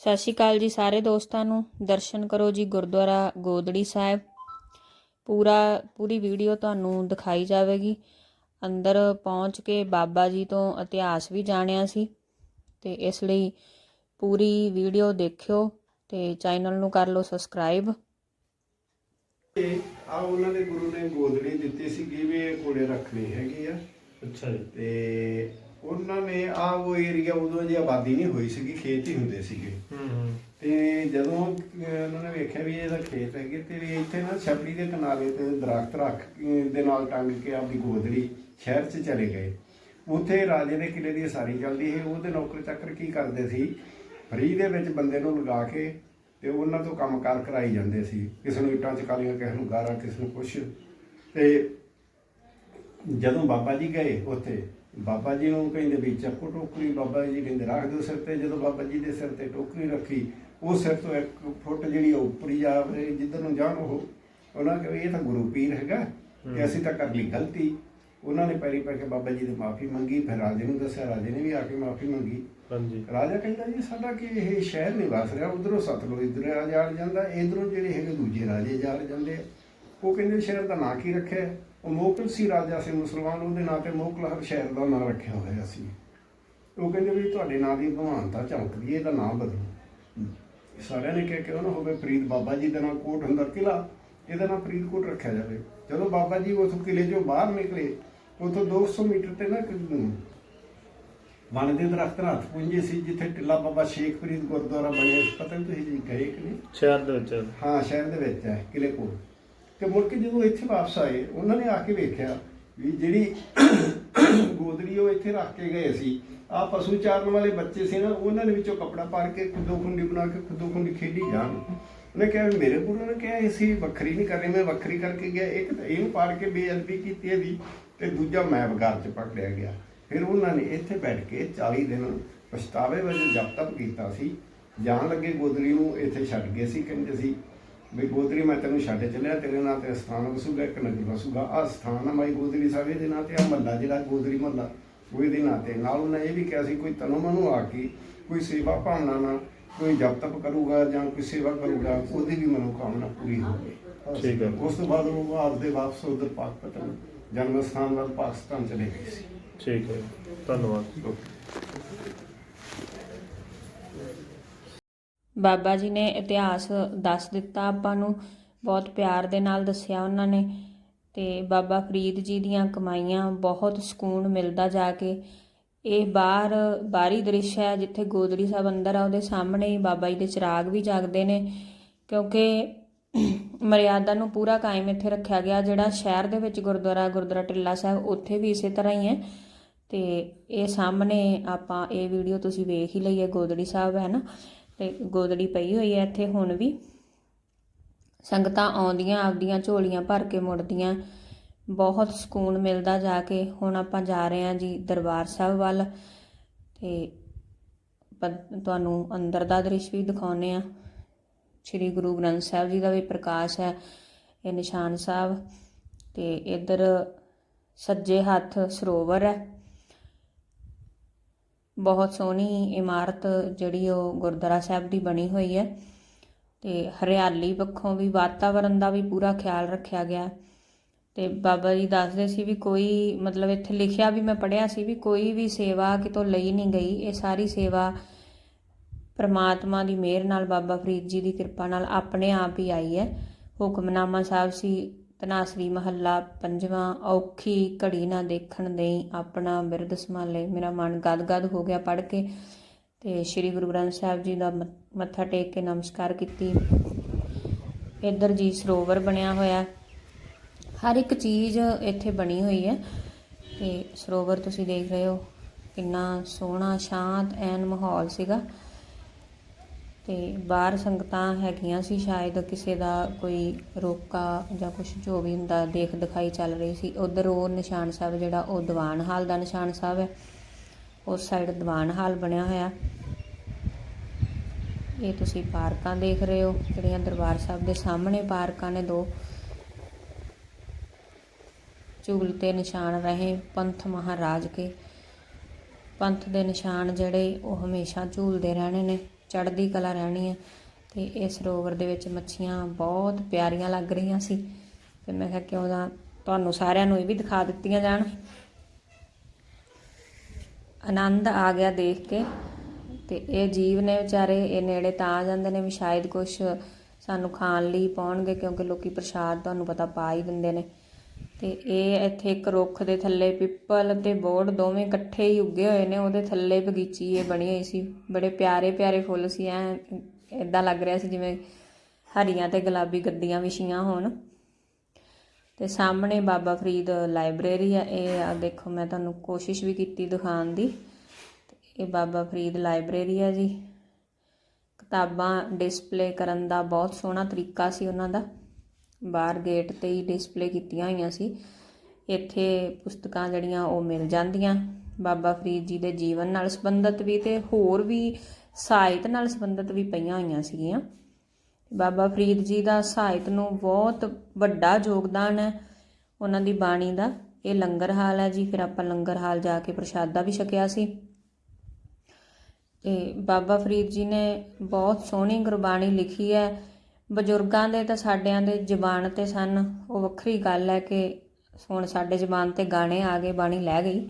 ਸਤਿ ਸ਼੍ਰੀ ਅਕਾਲ ਜੀ ਸਾਰੇ ਦੋਸਤਾਂ ਨੂੰ। ਦਰਸ਼ਨ ਕਰੋ ਜੀ ਗੁਰਦੁਆਰਾ ਗੋਦੜੀ ਸਾਹਿਬ। ਪੂਰਾ ਪੂਰੀ ਵੀਡੀਓ ਤੁਹਾਨੂੰ ਦਿਖਾਈ ਜਾਵੇਗੀ। ਅੰਦਰ ਪਹੁੰਚ ਕੇ ਬਾਬਾ ਜੀ ਤੋਂ ਇਤਿਹਾਸ ਵੀ ਜਾਣਿਆ ਸੀ। ਤੇ ਇਸ ਲਈ ਪੂਰੀ ਵੀਡੀਓ ਦੇਖਿਓ ਤੇ ਚੈਨਲ ਨੂੰ ਕਰ ਲਓ ਸਬਸਕ੍ਰਾਈਬ। ਆ ਉਹਨਾਂ ਦੇ ਗੁਰੂ ਨੇ ਗੋਦੜੀ ਦਿੱਤੀ ਸੀ ਕਿ ਵੀ ਇਹ ਕੋਲੇ ਰੱਖਣੀ ਹੈਗੀ ਆ। ਅੱਛਾ ਜੀ। ਤੇ ਉਹਨਾਂ ਨੇ ਆ ਉਹ ਏਰੀਆ ਉਦੋਂ ਜੇ ਆਬਾਦੀ ਨਹੀਂ ਹੋਈ ਸੀਗੀ ਖੇਤ ਹੀ ਹੁੰਦੇ ਸੀਗੇ। ਹੂੰ ਤੇ ਜਦੋਂ ਅਹ, ਉਹਨਾਂ ਨੇ ਵੇਖਿਆ ਵੀ ਇਹਦਾ ਖੇਤ ਹੈਗੇ ਤੇ ਵੀ ਇੱਥੇ ਨਾ ਛਪੜੀ ਦੇ ਕਿਨਾਰੇ ਤੇ ਦਰਖਤ ਰੱਖ ਦੇ ਨਾਲ ਟੰਗ ਕੇ ਆਪਦੀ ਗੋਦੜੀ ਸ਼ਹਿਰ 'ਚ ਚਲੇ ਗਏ। ਉੱਥੇ ਰਾਜੇ ਦੇ ਕਿਲੇ ਦੀ ਸਾਰੀ ਚੱਲਦੀ ਸੀ ਉਹਦੇ ਨੌਕਰ ਚੱਕਰ ਕੀ ਕਰਦੇ ਸੀ? ਫਰੀ ਦੇ ਵਿੱਚ ਬੰਦੇ ਨੂੰ ਲਗਾ ਕੇ ਤੇ ਉਹਨਾਂ ਤੋਂ ਕੰਮ ਕਾਰ ਕਰਾਈ ਜਾਂਦੇ ਸੀ। ਕਿਸੇ ਨੂੰ ਇੱਟਾਂ ਚਕਾਲੀਆਂ ਕਿਸੇ ਨੂੰ ਗਾਰਾਂ ਕਿਸੇ ਨੂੰ ਕੁਛ। ਤੇ ਜਦੋਂ ਬਾਬਾ ਜੀ ਗਏ ਉੱਥੇ ਬਾਬਾ ਜੀ ਨੂੰ ਕਹਿੰਦੇ ਵੀ ਚੱਕੋ ਟੋਕਰੀ ਬਾਬਾ ਜੀ ਕਹਿੰਦੇ ਰੱਖ ਦਿਓ ਸਿਰ ਤੇ। ਜਦੋਂ ਬਾਬਾ ਜੀ ਦੇ ਸਿਰ ਤੇ ਟੋਕਰੀ ਰੱਖੀ ਉਹ ਸਿਰ ਤੋਂ ਇੱਕ ਫੁੱਟ ਜਿਹੜੀ ਉੱਪਰੀ ਜਾਵੇ ਜਿੱਧਰ ਨੂੰ ਜਾਣ ਉਹ ਉਹਨਾਂ ਕਹਿੰਦੇ ਇਹ ਤਾਂ ਗੁਰੂ ਪੀਰ ਹੈਗਾ ਤੇ ਅਸੀਂ ਤਾਂ ਕਰ ਲਈ ਗਲਤੀ। ਉਹਨਾਂ ਨੇ ਪੈਰੀ ਪੈ ਕੇ ਬਾਬਾ ਜੀ ਦੀ ਮਾਫੀ ਮੰਗੀ ਫਿਰ ਰਾਜੇ ਨੂੰ ਦੱਸਿਆ ਰਾਜੇ ਨੇ ਵੀ ਆ ਕੇ ਮਾਫੀ ਮੰਗੀ। ਹਾਂਜੀ। ਰਾਜਾ ਕਹਿੰਦਾ ਜੀ ਸਾਡਾ ਕਿ ਇਹ ਸ਼ਹਿਰ ਨਹੀਂ ਵਸ ਰਿਹਾ ਉਧਰੋਂ ਸਤਲੁਜ ਇਧਰ ਆ ਜਾਲ ਜਾਂਦਾ ਇਧਰੋਂ ਜਿਹੜੇ ਹੈਗੇ ਦੂਜੇ ਰਾਜੇ ਜਾਲ ਜਾਂਦੇ। ਉਹ ਕਹਿੰਦੇ ਸ਼ਹਿਰ ਦਾ ਨਾਂ ਕੀ ਰੱਖਿਆ? ਉਹ ਮੋਕਲ ਸੀ ਰਾਜਾ ਸੀ ਮੁਸਲਮਾਨ ਉਹਦੇ ਨਾਂ ਤੇ ਮੋਕਲ ਹਰ ਸ਼ਹਿਰ ਦਾ ਨਾਂ ਰੱਖਿਆ ਹੋਇਆ ਸੀ। ਉਹ ਕਹਿੰਦੇ ਵੀ ਤੁਹਾਡੇ ਨਾਂ ਦੀ ਭਗਵਾਨਤਾ ਹੈ ਇਹਦਾ ਨਾਂ ਬਦਲੋ। ਸਾਰਿਆਂ ਨੇ ਕਿਹਾ ਕਿਉਂ ਨਾ ਹੋਵੇ ਫਰੀਦ ਬਾਬਾ ਜੀ ਦਾ ਨਾਂ ਕੋਟ ਹੁੰਦਾ ਕਿਲਾ ਇਹਦਾ ਨਾਂ ਫਰੀਦਕੋਟ ਰੱਖਿਆ ਜਾਵੇ। ਜਦੋਂ ਬਾਬਾ ਜੀ ਉਸ ਕਿਲੇ ਚੋਂ ਬਾਹਰ ਨਿਕਲੇ ਉਥੋਂ 200 ਮੀਟਰ ਤੇ ਨਾ ਵਣ ਦੇ ਦਰਖਤ ਨਾਲ ਪੁੰਜੇ ਸੀ ਜਿੱਥੇ ਟਿੱਲਾ ਬਾਬਾ ਸ਼ੇਖ ਫਰੀਦ ਗੁਰਦੁਆਰਾ ਬਣਿਆ ਪਤਾ ਨਹੀਂ ਤੁਸੀਂ ਗਏ ਕਿ ਨਹੀਂ? ਸ਼ਹਿਰ ਦੇ ਵਿੱਚ। ਹਾਂ ਸ਼ਹਿਰ ਦੇ ਵਿੱਚ ਹੈ ਕਿਲੇ ਕੋਲ। ਤੇ ਮੁੜ ਕੇ ਜਦੋਂ ਇੱਥੇ ਵਾਪਸ ਆਏ, ਉਹਨਾਂ ਨੇ ਆ ਕੇ ਵੇਖਿਆ ਵੀ ਜਿਹੜੀ ਗੋਦੜੀ ਉਹ ਇੱਥੇ ਰੱਖ ਕੇ ਗਏ ਸੀ ਆ ਪਸ਼ੂ ਚਾਰਨ ਵਾਲੇ ਬੱਚੇ ਸੀ ਨਾ, ਉਹਨਾਂ ਦੇ ਵਿੱਚੋਂ ਕੱਪੜਾ ਪਾੜ ਕੇ ਖੁੱਦੋ ਖੁੰਡੀ ਬਣਾ ਕੇ ਖੁੱਦੋ ਖੁੰਡੀ ਖੇਡੀ ਜਾਣ। ਉਹਨੇ ਕਿਹਾ ਮੇਰੇ ਗੁਰੂ ਨੇ ਕਿਹਾ ਅਸੀਂ ਵੱਖਰੀ ਨਹੀਂ ਕਰਨੀ ਮੈਂ ਵੱਖਰੀ ਕਰਕੇ ਗਿਆ। ਇੱਕ ਤਾਂ ਇਹਨੂੰ ਪਾੜ ਕੇ ਬੇਅਦਬੀ ਕੀਤੀ ਇਹਦੀ ਤੇ ਦੂਜਾ ਮੈਂ ਵਗਾਰ ਚ ਪਕੜਿਆ ਗਿਆ। ਫਿਰ ਉਹਨਾਂ ਨੇ ਇੱਥੇ ਬੈਠ ਕੇ 40 ਦਿਨ ਪਛਤਾਵੇ ਵਜੋਂ ਜਪ ਤਪ ਕੀਤਾ ਸੀ। ਜਾਣ ਲੱਗੇ ਗੋਦਰੀ ਨੂੰ ਇੱਥੇ ਛੱਡ ਗਏ ਸੀ, ਕਹਿੰਦੇ ਸੀ ਵੀ ਗੋਦੜੀ ਮੈਂ ਤੈਨੂੰ ਛੱਡ ਚੱਲਿਆ ਤੇਰੇ ਨਾਂ ਤੇ ਸਥਾਨ ਵਸੂਗਾ ਇੱਕ ਨਗਰ ਵਸੂਗਾ। ਆ ਸਥਾਨ ਆ ਮਾਈ ਗੋਦੜੀ ਸਾਹਿਬ ਦੇ ਨਾਂ ਤੇ ਆ ਮੱਲਾ ਜਿਹੜਾ ਗੋਦੜੀ ਮੱਲਾ ਉਹ ਇਹਦੇ ਨਾਂ ਤੇ। ਨਾਲ ਉਹਨੇ ਇਹ ਵੀ ਕਿਹਾ ਸੀ ਕੋਈ ਤਨੋਂ ਮਨੂੰ ਆ ਕੇ ਕੋਈ ਸੇਵਾ ਭਾਵਨਾ ਨਾਲ ਕੋਈ ਜਪ ਤਪ ਕਰੂਗਾ ਜਾਂ ਕੋਈ ਸੇਵਾ ਕਰੂਗਾ ਉਹਦੀ ਵੀ ਮਨੋਕਾਮਨਾ ਪੂਰੀ ਹੋਵੇ। ਠੀਕ ਹੈ। ਉਸ ਤੋਂ ਬਾਅਦ ਉਹ ਆਪਦੇ ਵਾਪਸ ਉਧਰ ਪਾਕਪਤਨ ਜਨਮ ਸਥਾਨ ਵੱਲ ਪਾਕਿਸਤਾਨ ਚਲੇ ਗਏ ਸੀ। ਠੀਕ ਹੈ। ਧੰਨਵਾਦ। ਬਾਬਾ ਜੀ ਨੇ ਇਤਿਹਾਸ ਦੱਸ ਦਿੱਤਾ ਆਪਾਂ ਨੂੰ, ਬਹੁਤ ਪਿਆਰ ਦੇ ਨਾਲ ਦੱਸਿਆ ਉਹਨਾਂ ਨੇ ਤੇ ਬਾਬਾ ਫਰੀਦ ਜੀ ਦੀਆਂ ਕਮਾਈਆਂ, ਬਹੁਤ ਸਕੂਨ ਮਿਲਦਾ ਜਾ ਕੇ। ਇਹ ਬਾਹਰ, ਬਾਹਰੀ ਦ੍ਰਿਸ਼ ਹੈ, ਜਿੱਥੇ ਗੋਦੜੀ ਸਾਹਿਬ ਅੰਦਰ ਆ, ਉਹਦੇ ਸਾਹਮਣੇ ਹੀ ਬਾਬਾ ਜੀ ਦੇ ਚਿਰਾਗ ਵੀ ਜਗਦੇ ਨੇ, ਕਿਉਂਕਿ ਮਰਿਆਦਾ ਨੂੰ ਪੂਰਾ ਕਾਇਮ ਇੱਥੇ ਰੱਖਿਆ ਗਿਆ, ਜਿਹੜਾ ਸ਼ਹਿਰ ਦੇ ਵਿੱਚ ਗੁਰਦੁਆਰਾ ਗੁਰਦੁਆਰਾ ਟਿੱਲਾ ਸਾਹਿਬ, ਉੱਥੇ ਵੀ ਇਸੇ ਤਰ੍ਹਾਂ ਹੀ ਹੈ। ਤੇ ਇਹ ਸਾਹਮਣੇ ਆਪਾਂ ਇਹ ਵੀਡੀਓ ਤੁਸੀਂ ਵੇਖ ਹੀ ਲਈ ਹੈ, ਗੋਦੜੀ ਸਾਹਿਬ, ਹੈ ਨਾ? ਤੇ ਗੋਦੜੀ ਪਈ ਹੋਈ ਹੈ ਇੱਥੇ ਹੁਣ ਵੀ। ਸੰਗਤਾਂ ਆਉਂਦੀਆਂ, ਆਪਦੀਆਂ ਝੋਲੀਆਂ ਭਰ ਕੇ ਮੁੜਦੀਆਂ। ਬਹੁਤ ਸਕੂਨ ਮਿਲਦਾ ਜਾ ਕੇ। ਹੁਣ ਆਪਾਂ ਜਾ ਰਹੇ ਹਾਂ ਜੀ ਦਰਬਾਰ ਸਾਹਿਬ ਵੱਲ ਤੇ ਤੁਹਾਨੂੰ ਅੰਦਰ ਦਾ ਦ੍ਰਿਸ਼ ਵੀ ਦਿਖਾਉਨੇ ਆ ਸ੍ਰੀ ਗੁਰੂ ਗ੍ਰੰਥ ਸਾਹਿਬ ਜੀ ਦਾ ਵੀ ਪ੍ਰਕਾਸ਼ ਹੈ ਇਹ ਨਿਸ਼ਾਨ ਸਾਹਿਬ ਤੇ ਇੱਧਰ ਸੱਜੇ ਹੱਥ ਸਰੋਵਰ ਹੈ। ਬਹੁਤ ਸੋਹਣੀ ਇਮਾਰਤ ਜਿਹੜੀ ਉਹ ਗੁਰਦੁਆਰਾ ਸਾਹਿਬ ਦੀ ਬਣੀ ਹੋਈ ਹੈ ਤੇ ਹਰਿਆਲੀ ਪੱਖੋਂ ਵੀ ਵਾਤਾਵਰਣ ਦਾ ਵੀ ਪੂਰਾ ਖਿਆਲ ਰੱਖਿਆ ਗਿਆ ਹੈ। ਤੇ ਬਾਬਾ ਜੀ ਦੱਸਦੇ ਸੀ ਵੀ ਕੋਈ ਮਤਲਬ ਇੱਥੇ ਲਿਖਿਆ ਵੀ ਮੈਂ ਪੜਿਆ ਸੀ ਵੀ ਕੋਈ ਵੀ ਸੇਵਾ ਕਿਤੋਂ ਲਈ ਨਹੀਂ ਗਈ ਇਹ ਸਾਰੀ ਸੇਵਾ ਪਰਮਾਤਮਾ ਦੀ ਮਿਹਰ ਨਾਲ ਬਾਬਾ ਫਰੀਦ ਜੀ ਦੀ ਕਿਰਪਾ ਨਾਲ ਆਪਣੇ ਆਪ ਹੀ ਆਈ ਹੈ ਹੁਕਮਨਾਮਾ ਸਾਹਿਬ ਸੀ ਤਨਾਸਰੀ ਮਹੱਲਾ, ਪੰਜਵਾਂ, ਔਖੀ ਘੜੀ ਨਾ ਦੇਖਣ ਦੇਈ ਆਪਣਾ ਬਿਰਧ ਸੰਭਾਲੇ। ਮੇਰਾ ਮਨ ਗਦ-ਗਦ ਹੋ ਗਿਆ ਪੜ ਕੇ ਤੇ ਸ੍ਰੀ ਗੁਰੂ ਗ੍ਰੰਥ ਸਾਹਿਬ ਜੀ ਦਾ ਮ- ਮੱਥਾ ਟੇਕ ਕੇ ਨਮਸਕਾਰ ਕੀਤੀ। ਇੱਧਰ ਜੀ ਸਰੋਵਰ ਬਣਿਆ ਹੋਇਆ। ਹਰ ਇੱਕ ਚੀਜ਼ ਇੱਥੇ ਬਣੀ ਹੋਈ ਹੈ ਤੇ ਸਰੋਵਰ ਤੁਸੀਂ ਦੇਖ ਰਹੇ ਹੋ, ਕਿੰਨਾ ਸੋਹਣਾ, ਸ਼ਾਂਤ, ਐਨ ਮਾਹੌਲ ਸੀਗਾ। ਅਤੇ ਬਾਹਰ ਸੰਗਤਾਂ ਹੈਗੀਆਂ ਸੀ, ਸ਼ਾਇਦ ਕਿਸੇ ਦਾ ਕੋਈ ਰੋਕਾ ਜਾਂ ਕੁਛ ਜੋ ਵੀ ਹੁੰਦਾ ਦੇਖ ਦਿਖਾਈ ਚੱਲ ਰਹੀ ਸੀ। ਉੱਧਰ ਉਹ ਨਿਸ਼ਾਨ ਸਾਹਿਬ ਜਿਹੜਾ, ਉਹ ਦੀਵਾਨ ਹਾਲ ਦਾ ਨਿਸ਼ਾਨ ਸਾਹਿਬ ਹੈ। ਉਸ ਸਾਈਡ ਦੀਵਾਨ ਹਾਲ ਬਣਿਆ ਹੋਇਆ। ਇਹ ਤੁਸੀਂ ਪਾਰਕਾਂ ਦੇਖ ਰਹੇ ਹੋ, ਜਿਹੜੀਆਂ ਦਰਬਾਰ ਸਾਹਿਬ ਦੇ ਸਾਹਮਣੇ ਪਾਰਕਾਂ ਨੇ ਦੋ। ਝੂਲ ਤੇ ਨਿਸ਼ਾਨ ਰਹੇ ਪੰਥ ਮਹਾਰਾਜ ਕੇ। ਪੰਥ ਦੇ ਨਿਸ਼ਾਨ ਜਿਹੜੇ, ਉਹ ਹਮੇਸ਼ਾ ਝੂਲਦੇ ਰਹਿਣੇ ਨੇ। ਚੜ੍ਹਦੀ ਕਲਾ ਰਹਿਣੀ ਹੈ ਤੇ ਇਸ ਸਰੋਵਰ ਦੇ ਵਿੱਚ ਮੱਛੀਆਂ ਬਹੁਤ ਪਿਆਰੀਆਂ ਲੱਗ ਰਹੀਆਂ ਸੀ। ਤੇ ਮੈਂ ਕਿਹਾ ਕਿਉਂ ਨਾ ਤੁਹਾਨੂੰ ਸਾਰਿਆਂ ਨੂੰ ਇਹ ਵੀ ਦਿਖਾ ਦਿੱਤੀਆਂ ਜਾਣ। ਆਨੰਦ ਆ ਗਿਆ ਦੇਖ ਕੇ। ਤੇ ਇਹ ਜੀਵ ਨੇ ਵਿਚਾਰੇ, ਇਹ ਨੇੜੇ ਤਾਂ ਆ ਜਾਂਦੇ ਨੇ ਵੀ ਸ਼ਾਇਦ ਕੁਝ ਸਾਨੂੰ ਖਾਣ ਲਈ ਪਾਉਣਗੇ ਕਿਉਂਕਿ ਲੋਕੀ ਪ੍ਰਸ਼ਾਦ ਤੁਹਾਨੂੰ ਪਤਾ ਪਾ ਹੀ ਦਿੰਦੇ ਨੇ। ਤੇ ਇਹ ਇੱਥੇ ਇੱਕ ਰੁੱਖ ਦੇ ਥੱਲੇ ਪਿੱਪਲ ਤੇ ਬੋੜ ਦੋਵੇਂ ਇਕੱਠੇ ਹੀ ਉੱਗੇ ਹੋਏ ਨੇ, ਉਹਦੇ ਥੱਲੇ ਬਗੀਚੀ ਇਹ ਬਣੀ ਹੋਈ ਸੀ। ਬੜੇ ਪਿਆਰੇ ਪਿਆਰੇ ਫੁੱਲ ਸੀ, ਐ ਇਦਾਂ ਲੱਗ ਰਿਹਾ ਸੀ ਜਿਵੇਂ ਹਰੀਆਂ ਤੇ ਗੁਲਾਬੀ ਗੱਦੀਆਂ ਵਿਛੀਆਂ ਹੋਣ। ਤੇ ਸਾਹਮਣੇ ਬਾਬਾ ਫਰੀਦ ਲਾਇਬ੍ਰੇਰੀ ਆ, ਇਹ ਆ ਦੇਖੋ, ਮੈਂ ਤੁਹਾਨੂੰ ਕੋਸ਼ਿਸ਼ ਵੀ ਕੀਤੀ ਦਿਖਾਉਣ ਦੀ। ਇਹ ਬਾਬਾ ਫਰੀਦ ਲਾਇਬ੍ਰੇਰੀ ਆ ਜੀ। ਕਿਤਾਬਾਂ ਡਿਸਪਲੇ ਕਰਨ ਦਾ ਬਹੁਤ ਸੋਹਣਾ ਤਰੀਕਾ ਸੀ ਉਹਨਾਂ ਦਾ। ਬਾਹਰ ਗੇਟ ਤੇ ਹੀ ਡਿਸਪਲੇ ਕੀਤੀਆਂ ਹੋਈਆਂ ਸੀ। ਇੱਥੇ ਪੁਸਤਕਾਂ ਜਿਹੜੀਆਂ ਉਹ ਮਿਲ ਜਾਂਦੀਆਂ। ਬਾਬਾ ਫਰੀਦ ਜੀ ਦੇ ਜੀਵਨ ਨਾਲ ਸੰਬੰਧਿਤ ਵੀ ਤੇ ਹੋਰ ਵੀ ਸਾਹਿਤ ਨਾਲ ਸੰਬੰਧਿਤ ਵੀ ਪਈਆਂ ਹੋਈਆਂ ਸੀਗੀਆਂ। ਬਾਬਾ ਫਰੀਦ ਜੀ ਦਾ ਸਾਹਿਤ ਨੂੰ ਬਹੁਤ ਵੱਡਾ ਯੋਗਦਾਨ ਹੈ ਉਹਨਾਂ ਦੀ ਬਾਣੀ ਦਾ। ਇਹ ਲੰਗਰ ਹਾਲ ਹੈ ਜੀ, ਫਿਰ ਆਪਾਂ ਲੰਗਰ ਹਾਲ ਜਾ ਕੇ ਪ੍ਰਸ਼ਾਦਾ ਵੀ ਛਕਿਆ ਸੀ। ਤੇ ਬਾਬਾ ਫਰੀਦ ਜੀ ਨੇ ਬਹੁਤ ਸੋਹਣੀ ਗੁਰਬਾਣੀ ਲਿਖੀ ਹੈ। ਬਜ਼ੁਰਗਾਂ ਦੇ ਤਾਂ ਸਾਡਿਆਂ ਦੇ ਜ਼ਬਾਨ ਤੇ ਸਨ। ਉਹ ਵੱਖਰੀ ਗੱਲ ਹੈ ਕਿ ਹੁਣ ਸਾਡੇ ਜ਼ਬਾਨ ਤੇ ਗਾਣੇ ਆ ਗਏ, ਬਾਣੀ ਲੈ ਗਈ।